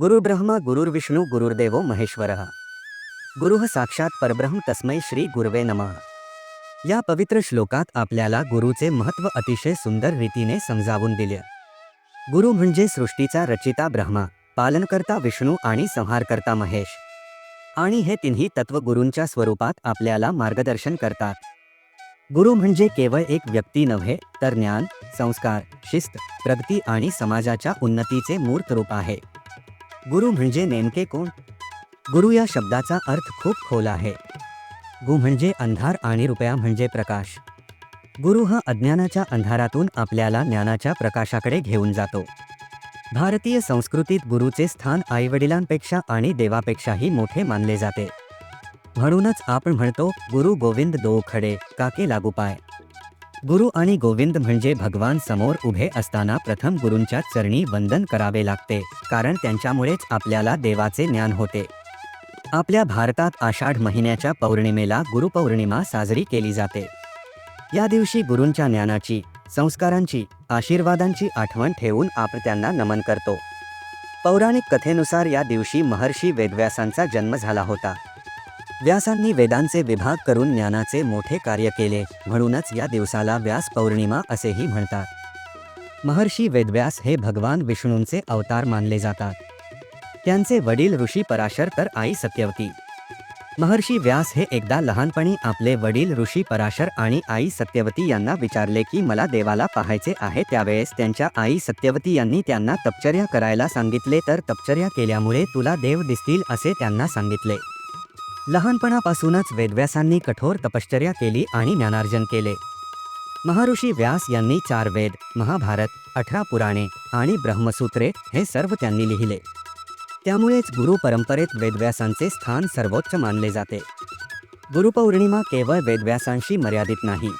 गुरुब्रह्मा गुरुर्विष्णू गुरुर्देवो महेश्वरः. गुरुः साक्षात परब्रह्म तस्मै श्री गुरवे नमः. या पवित्र श्लोकात आपल्याला गुरुचे महत्त्व अतिशय सुंदर रीतीने समजावून दिले. गुरु म्हणजे सृष्टीचा रचिता ब्रह्मा पालनकर्ता विष्णू आणि संहारकर्ता महेश. आणि हे तिन्ही तत्व गुरूंच्या स्वरूपात आपल्याला मार्गदर्शन करतात. गुरु म्हणजे केवळ एक व्यक्ती नव्हे तर ज्ञान संस्कार शिस्त प्रगती आणि समाजाच्या उन्नतीचे मूर्त रूप आहे. गुरु म्हणजे नेमके कोण? गुरु या शब्दाचा अर्थ खूप खोल आहे. गु म्हणजे अंधार आणि रुपया म्हणजे प्रकाश. गुरु हा अज्ञानाच्या अंधारातून आपल्याला ज्ञानाच्या प्रकाशाकडे घेऊन जातो. भारतीय संस्कृतीत गुरुचे स्थान आईवडिलांपेक्षा आणि देवापेक्षाही मोठे मानले जाते. म्हणूनच आपण म्हणतो गुरु गोविंद दो खडे काके लागू पाय. गुरु आणि गोविंद म्हणजे भगवान समोर उभे असताना प्रथम गुरूंच्या चरणी वंदन करावे लागते कारण त्यांच्यामुळेच आपल्याला देवाचे ज्ञान होते. आपल्या भारतात आषाढ महिन्याच्या पौर्णिमेला गुरुपौर्णिमा साजरी केली जाते. या दिवशी गुरूंच्या ज्ञानाची संस्कारांची आशीर्वादांची आठवण ठेवून आपण त्यांना नमन करतो. पौराणिक कथेनुसार या दिवशी महर्षी वेदव्यासांचा जन्म झाला होता. व्यासांनी वेदांचे विभाग करून ज्ञानाचे मोठे कार्य केले म्हणूनच या दिवसाला व्यास पौर्णिमा असेही म्हणतात. महर्षी वेदव्यास हे भगवान विष्णूंचे अवतार मानले जातात. त्यांचे वडील ऋषी पराशर तर आई सत्यवती. महर्षी व्यास हे एकदा लहानपणी आपले वडील ऋषी पराशर आणि आई सत्यवती यांना विचारले की मला देवाला पाहायचे आहे त्यावेळेस त्यांच्या आई सत्यवती यांनी त्यांना तपचर्या करायला सांगितले तर तपचर्या केल्यामुळे तुला देव दिसतील असे त्यांना सांगितले. लहानपणापासूनच वेदव्यासांनी कठोर तपश्चर्या केली आणि ज्ञानार्जन केले. महर्षी व्यास यांनी चार वेद महाभारत अठरा पुराणे आणि ब्रह्मसूत्रे हे सर्व त्यांनी लिहिले. त्यामुळेच गुरु परंपरेत वेदव्यासांचे स्थान सर्वोच्च मानले जाते. गुरुपौर्णिमा केवळ वेदव्यासांशी मर्यादित नाही.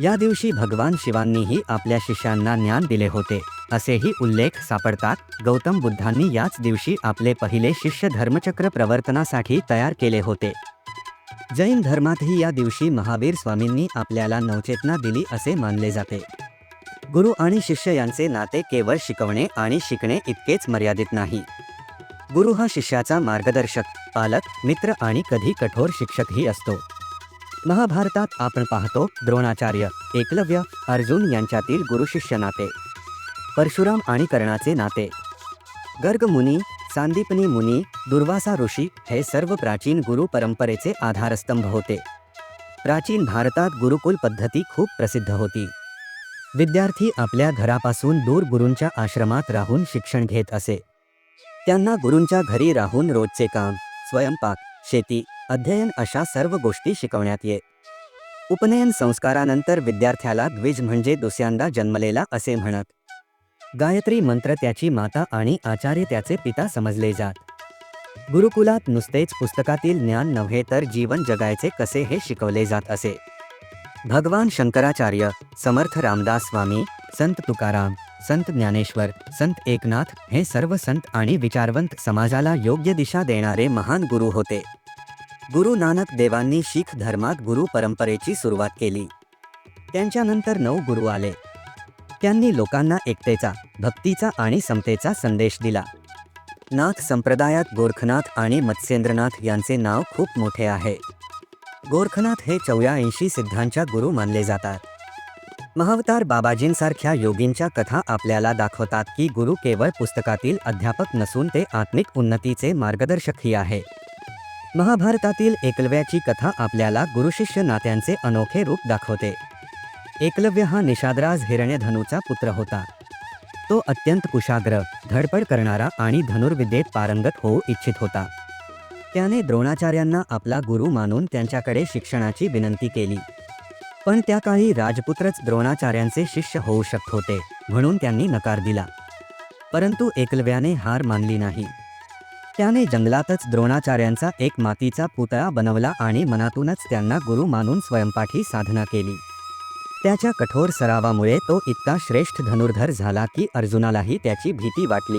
या दिवशी भगवान शिवांनीही आपल्या शिष्यांना ज्ञान दिले होते. असेही उल्लेख सापडतात. गौतम बुद्धांनी याच दिवशी आपले पहिले शिष्य धर्मचक्र प्रवर्तनासाठी तयार केले होते. जैन धर्मातही या दिवशी महावीर स्वामींनी आपल्याला नवचेतना दिली असे मानले जाते. गुरु आणि शिष्य यांचे नाते केवळ शिकवणे आणि शिकणे इतकेच मर्यादित नाही. गुरु हा शिष्याचा मार्गदर्शक पालक मित्र आणि कधी कठोर शिक्षकही असतो. महाभारतात आपण पाहतो द्रोणाचार्य एकलव्य अर्जुन यांच्यातील गुरुशिष्य नाते. परशुराम आणि कर्णाचे नाते. गर्ग मुनी सांदीपनी मुनी दुर्वासा ऋषी हे सर्व प्राचीन गुरु परंपरेचे आधारस्तंभ होते. प्राचीन भारतात गुरुकुल पद्धती खूप प्रसिद्ध होती. विद्यार्थी आपल्या घरापासून दूर गुरूंच्या आश्रमात राहून शिक्षण घेत असे. त्यांना गुरूंच्या घरी राहून रोजचे काम स्वयंपाक शेती अध्ययन अशा सर्व गोष्टी शिकवण्यात ये. उपनयन संस्कारानंतर विद्यार्थ्याला द्विज म्हणजे दुसऱ्यांदा जन्मलेला असे म्हणत. गायत्री मंत्र त्याची माता आणि आचार्य त्याचे पिता समजले जात. गुरुकुलात नुसतेच पुस्तकातील ज्ञान नव्हे तर जीवन जगायचे कसे हे शिकवले जात असे. भगवान शंकराचार्य समर्थ रामदास स्वामी संत तुकाराम संत ज्ञानेश्वर संत एकनाथ हे सर्व संत आणि विचारवंत समाजाला योग्य दिशा देणारे महान गुरु होते. गुरु नानक देवांनी शीख धर्मात गुरु परंपरेची सुरुवात केली. त्यांच्यानंतर नऊ गुरु आले. त्यांनी लोकांना एकतेचा भक्तीचा आणि समतेचा संदेश दिला. नाथ संप्रदायात गोरखनाथ आणि मत्स्येंद्रनाथ यांचे नाव खूप मोठे आहे. गोरखनाथ हे चौऱ्याऐंशी सिद्धांच्या गुरु मानले जातात. महावतार बाबाजींसारख्या योगींच्या कथा आपल्याला दाखवतात की गुरु केवळ पुस्तकातील अध्यापक नसून ते आत्मिक उन्नतीचे मार्गदर्शकही आहे. महाभारतातील एकलव्याची कथा आपल्याला गुरुशिष्य नात्यांचे अनोखे रूप दाखवते. एकलव्य हा निषादराज हिरण्यधनूचा पुत्र होता. तो अत्यंत कुशाग्र धडपड करणारा आणि धनुर्विद्येत पारंगत होऊ इच्छित होता. त्याने द्रोणाचार्यांना आपला गुरु मानून त्यांच्याकडे शिक्षणाची विनंती केली. पण त्या काळी राजपुत्रच द्रोणाचार्यांचे शिष्य होऊ शकत होते म्हणून त्यांनी नकार दिला. परंतु एकलव्याने हार मानली नाही. त्याने जंगलातच द्रोणाचार्यांचा एक मातीचा पुतळा बनवला आणि मनातूनच त्यांना गुरु मानून स्वयंपाठी साधना केली. त्याच्या कठोर सरावामुळे तो इतका श्रेष्ठ धनुर्धर झाला की अर्जुनालाही त्याची भीती वाटली.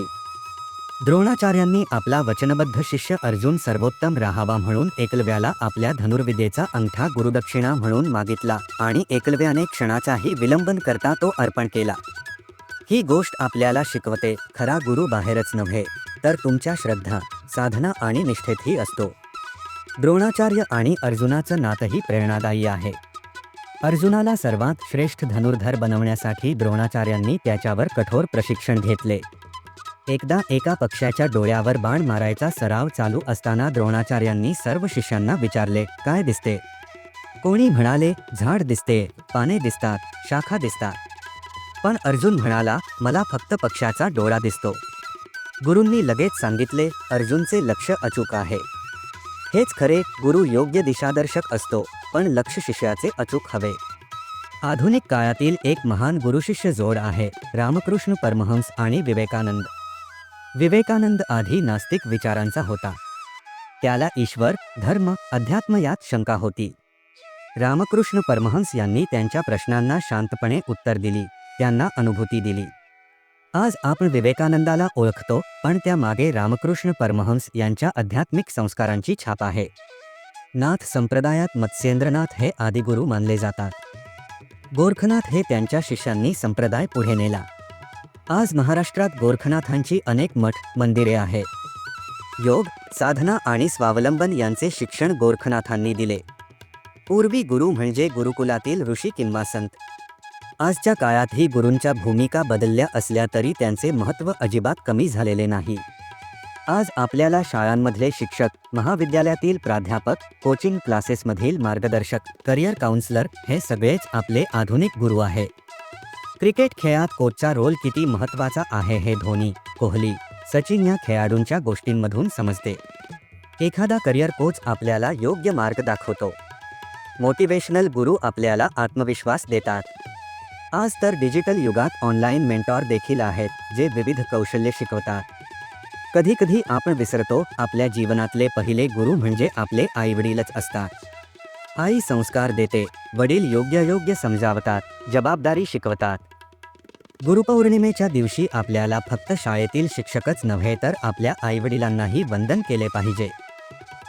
द्रोणाचार्यांनी आपला वचनबद्ध शिष्य अर्जुन सर्वोत्तम राहावा म्हणून एकलव्याला आपल्या धनुर्विद्येचा अंगठा गुरुदक्षिणा म्हणून मागितला आणि एकलव्याने क्षणाचाही विलंबन करता तो अर्पण केला. ही गोष्ट आपल्याला शिकवते खरा गुरु बाहेरच नव्हे तर तुमच्या श्रद्धा साधना आणि निष्ठेतही असतो. द्रोणाचार्य आणि अर्जुनाचं नातंही प्रेरणादायी आहे. अर्जुनाला सर्वात श्रेष्ठ धनुर्धर बनवण्यासाठी द्रोणाचार्यांनी त्याच्यावर कठोर प्रशिक्षण घेतले. एकदा एका पक्षाच्या डोळ्यावर बाण मारायचा सराव चालू असताना द्रोणाचार्यांनी सर्व शिष्यांना विचारले काय दिसते? कोणी म्हणाले झाड दिसते पाने दिसतात शाखा दिसतात. पण अर्जुन म्हणाला मला फक्त पक्षाचा डोळा दिसतो. गुरूंनी लगेच सांगितले अर्जुनचे लक्ष अचूक आहे. हेच खरे गुरु योग्य दिशादर्शक असतो पण लक्ष शिष्याचे अचूक हवे. आधुनिक काळातील एक महान गुरुशिष्य जोड आहे रामकृष्ण परमहंस आणि विवेकानंद. विवेकानंद आधी नास्तिक विचारांचा होता. त्याला ईश्वर धर्म अध्यात्म यात शंका होती. रामकृष्ण परमहंस यांनी त्यांच्या प्रश्नांना शांतपणे उत्तर दिली त्यांना अनुभूती दिली. आज आपण विवेकानंदाला ओळखतो पण त्या मागे रामकृष्ण परमहंस यांच्या आध्यात्मिक संस्कारांची छाप आहे. नाथ संप्रदायात मत्स्येंद्रनाथ हे आदिगुरु मानले जातात. गोरखनाथ हे त्यांच्या शिष्यांनी संप्रदाय पुढे नेला. आज महाराष्ट्रात गोरखनाथांची अनेक मठ मंदिरे आहेत योग साधना आणि स्वावलंबन यांचे शिक्षण गोरखनाथांनी दिले. पूर्वी गुरु म्हणजे गुरुकुलातील ऋषी किंवा संत. आजच्या काळातही गुरूंच्या भूमिका बदलल्या असल्या तरी त्यांचे महत्त्व अजिबात कमी झालेले नाही. आज आपल्याला शाळांमधले शिक्षक महाविद्यालयातील प्राध्यापक कोचिंग क्लासेसमधील मार्गदर्शक करिअर काउन्सलर हे सगळेच आपले आधुनिक गुरु आहे. क्रिकेट खेळात कोचचा रोल किती महत्त्वाचा आहे हे धोनी कोहली सचिन या खेळाडूंच्या गोष्टींमधून समजते. एखादा करिअर कोच आपल्याला योग्य मार्ग दाखवतो. मोटिवेशनल गुरु आपल्याला आत्मविश्वास देतात. आज तर डिजिटल युगात ऑनलाईन मेंटॉर देखील आहेत जे विविध कौशल्य शिकवतात. कधीकधी आपण विसरतो आपल्या जीवनातले पहिले गुरु म्हणजे आपले आईवडीलच असतात. आई संस्कार देते वडील योग्य योग्य समजावतात जबाबदारी शिकवतात. गुरुपौर्णिमेच्या दिवशी आपल्याला फक्त शाळेतील शिक्षकच नव्हे तर आपल्या आईवडिलांनाही वंदन केले पाहिजे.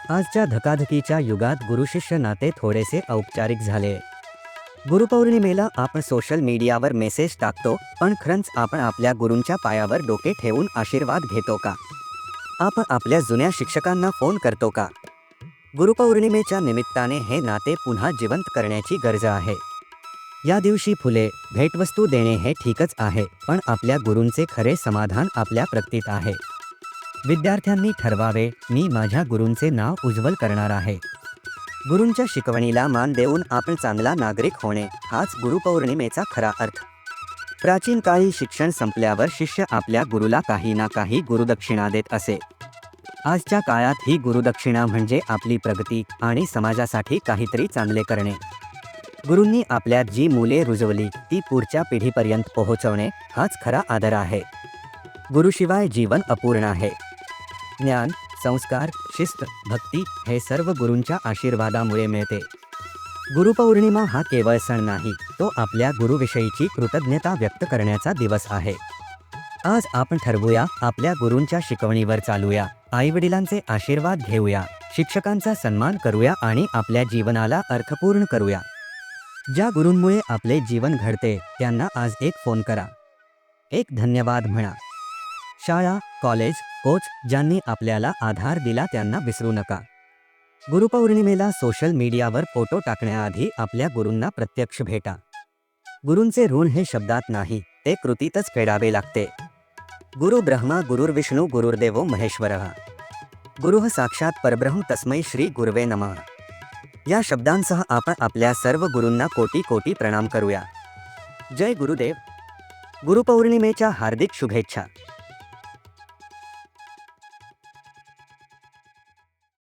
आजच्या धकाधकीच्या युगात गुरुशिष्य नाते थोडेसे औपचारिक झाले. गुरुपौर्णिमेला आपण सोशल मीडियावर मेसेज टाकतो पण खरंच आपण आपल्या गुरूंच्या पायावर डोके ठेवून आशीर्वाद घेतो का? आपण आपल्या जुन्या शिक्षकांना फोन करतो का? गुरुपौर्णिमेच्या निमित्ताने हे नाते पुन्हा जिवंत करण्याची गरज आहे. या दिवशी फुले भेटवस्तू देणे हे ठीकच आहे पण आपल्या गुरूंचे खरे समाधान आपल्या प्रतीत आहे. विद्यार्थ्यांनी ठरवावे मी माझ्या गुरूंचे नाव उज्ज्वल करणार आहे. गुरूंच्या शिकवणीला मान देऊन आपण चांगला नागरिक होणे हाच गुरुपौर्णिमेचा खरा अर्थ. प्राचीन काळी शिक्षण संपल्यावर शिष्य आपल्या गुरुला काही ना काही गुरुदक्षिणा देत असे. आजच्या काळात ही गुरुदक्षिणा म्हणजे आपली प्रगती आणि समाजासाठी काहीतरी चांगले करणे. गुरूंनी आपल्यात जी मुले रुजवली ती पुढच्या पिढीपर्यंत पोहोचवणे हाच खरा आदर आहे. गुरुशिवाय जीवन अपूर्ण आहे. ज्ञान संस्कार शिस्त भक्ती हे सर्व गुरूंच्या आशीर्वादामुळे मिळते. गुरुपौर्णिमा हा केवळ सण नाही तो आपल्या गुरुविषयीची कृतज्ञता व्यक्त करण्याचा दिवस आहे. आज आपण ठरवूया आपल्या गुरूंच्या शिकवणीवर चालूया आईवडिलांचे आशीर्वाद घेऊया शिक्षकांचा सन्मान करूया आणि आपल्या जीवनाला अर्थपूर्ण करूया. ज्या गुरूंमुळे आपले जीवन घडते त्यांना आज एक फोन करा. एक धन्यवाद म्हणा. शाळा कॉलेज कोच ज्यांनी आपल्याला आधार दिला त्यांना विसरू नका. गुरुपौर्णिमेला सोशल मीडियावर फोटो टाकण्याआधी आपल्या गुरूंना प्रत्यक्ष भेटा. गुरूंचे ऋण हे शब्दात नाही ते कृतीतच फेडावे लागते. गुरु ब्रह्मा गुरुर्विष्णू गुरुर्देवो महेश्वर. गुरुः साक्षात परब्रह्म तस्मै श्री गुरवे नमः. या शब्दांसह आपण आपल्या सर्व गुरूंना कोटी कोटी प्रणाम करूया. जय गुरुदेव. गुरुपौर्णिमेच्या हार्दिक शुभेच्छा.